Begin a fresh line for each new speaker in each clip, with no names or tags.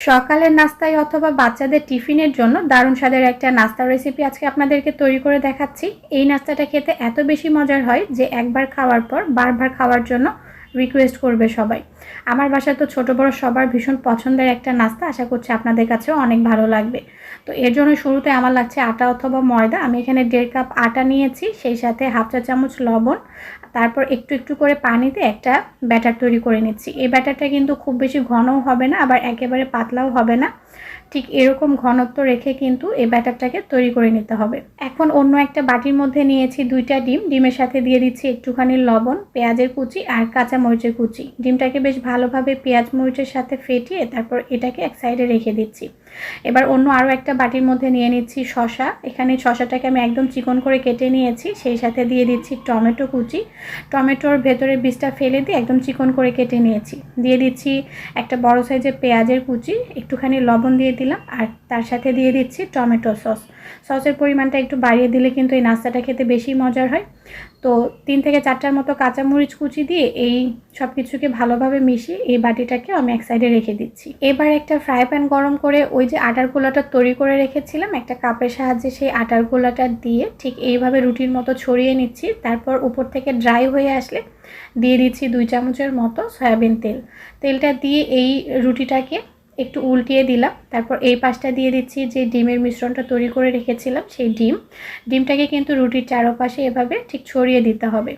সকালের নাস্তায় অথবা বাচ্চাদের টিফিনের জন্য দারুণ স্বাদের একটা নাস্তা রেসিপি আজকে আপনাদেরকে তৈরি করে দেখাচ্ছি। এই নাস্তাটা খেতে এত বেশি মজার হয় যে একবার খাওয়ার পর বারবার খাওয়ার জন্য রিকোয়েস্ট করবে সবাই। আমার বাসায় তো ছোটো বড়ো সবার ভীষণ পছন্দের একটা নাস্তা, আশা করছি আপনাদের কাছেও অনেক ভালো লাগবে। তো এর জন্য শুরুতে আমার লাগছে আটা অথবা ময়দা। আমি এখানে দেড় কাপ আটা নিয়েছি, সেই সাথে হাফ চা চামচ লবণ, তারপর একটু একটু করে পানিতে একটা ব্যাটার তৈরি করে নিচ্ছি। এই ব্যাটারটা কিন্তু খুব বেশি ঘনও হবে না, আবার একেবারে পাতলাও হবে না। ঠিক এরকম ঘনত্ব রেখে কিন্তু এই ব্যাটারটাকে তৈরি করে নিতে হবে। এখন অন্য একটা বাটির মধ্যে নিয়েছি দুইটা ডিম। ডিমের সাথে দিয়ে দিচ্ছি একটুখানি লবণ, পেঁয়াজের কুচি আর কাঁচা মরিচের কুচি। ডিমটাকে বেশ ভালোভাবে পেঁয়াজ মরিচের সাথে ফেটিয়ে তারপর এটাকে এক সাইডে রেখে দিচ্ছি। এবার অন্য আরও একটা বাটির মধ্যে নিয়ে নিচ্ছি শশা এখানে শশাটাকে আমি একদম চিকন করে কেটে নিয়েছি। সেই সাথে দিয়ে দিচ্ছি টমেটো কুচি। টমেটোর ভেতরের বীজটা ফেলে দিয়ে একদম চিকন করে কেটে নিয়েছি। দিয়ে দিচ্ছি একটা বড় সাইজের পেঁয়াজের কুচি, একটুখানি লবণ দিয়ে দিলাম আর তার সাথে দিয়ে দিচ্ছি টমেটো সস। সসের পরিমাণটা একটু বাড়িয়ে দিলে কিন্তু এই নাস্তাটা খেতে বেশি মজার হয়। তো তিন থেকে চারটার মতো কাঁচামরিচ কুচি দিয়ে এই সব কিছুকে ভালোভাবে মিশিয়ে এই বাটিটাকে আমি এক সাইডে রেখে দিচ্ছি। এবার একটা ফ্রাই প্যান গরম করে ওই যে আটার গোলাটা তৈরি করে রেখেছিলাম, একটা কাপের সাহায্যে সেই আটার গোলাটা দিয়ে ঠিক এইভাবে রুটির মতো ছড়িয়ে নিচ্ছি। তারপর উপর থেকে ড্রাই হয়ে আসলে দিয়ে দিচ্ছি দুই চামচের মতো সয়াবিন তেল। তেলটা দিয়ে এই রুটিটাকে একটু উল্টিয়ে দিলাম। তারপর এই পাশটা দিয়ে দিচ্ছি যে ডিমের মিশ্রণটা তৈরি করে রেখেছিলাম, সেই ডিম। ডিমটাকে কিন্তু রুটির চারোপাশে এভাবে ঠিক ছড়িয়ে দিতে হবে।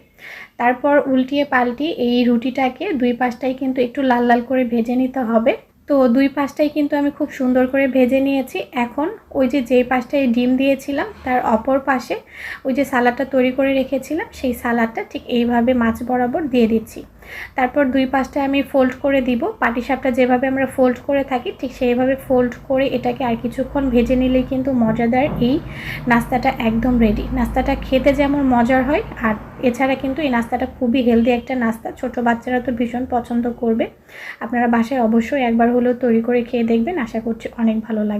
তারপর উল্টিয়ে পাল্টি এই রুটিটাকে দুই পাশটাই কিন্তু একটু লাল লাল করে ভেজে নিতে হবে। তো দুই পাশটাই কিন্তু আমি খুব সুন্দর করে ভেজে নিয়েছি। এখন ওই যে যেই পাশটায় ডিম দিয়েছিলাম, তার অপর পাশে ওই যে সালাডটা তৈরি করে রেখেছিলাম, সেই সালাডটা ঠিক এইভাবে মাছ বরাবর দিয়ে দিচ্ছি। তারপর দুই পাশটা আমি ফোল্ড করে দিব। পাটিসাপটা যেভাবে আমরা ফোল্ড করে থাকি, ঠিক সেইভাবে ফোল্ড করে এটাকে আর কিছুক্ষণ ভেজে নিলেই কিন্তু মজাদার এই নাস্তাটা একদম রেডি নাস্তাটা খেতে যেমন মজার হয়, আর এছাড়া কিন্তু এই নাস্তাটা খুবই হেলদি একটা নাস্তা। ছোট বাচ্চারা তো ভীষণ পছন্দ করবে। আপনারা বাসায় অবশ্যই একবার হলেও তৈরি করে খেয়ে দেখবেন। আশা করছি অনেক ভালো লাগবে।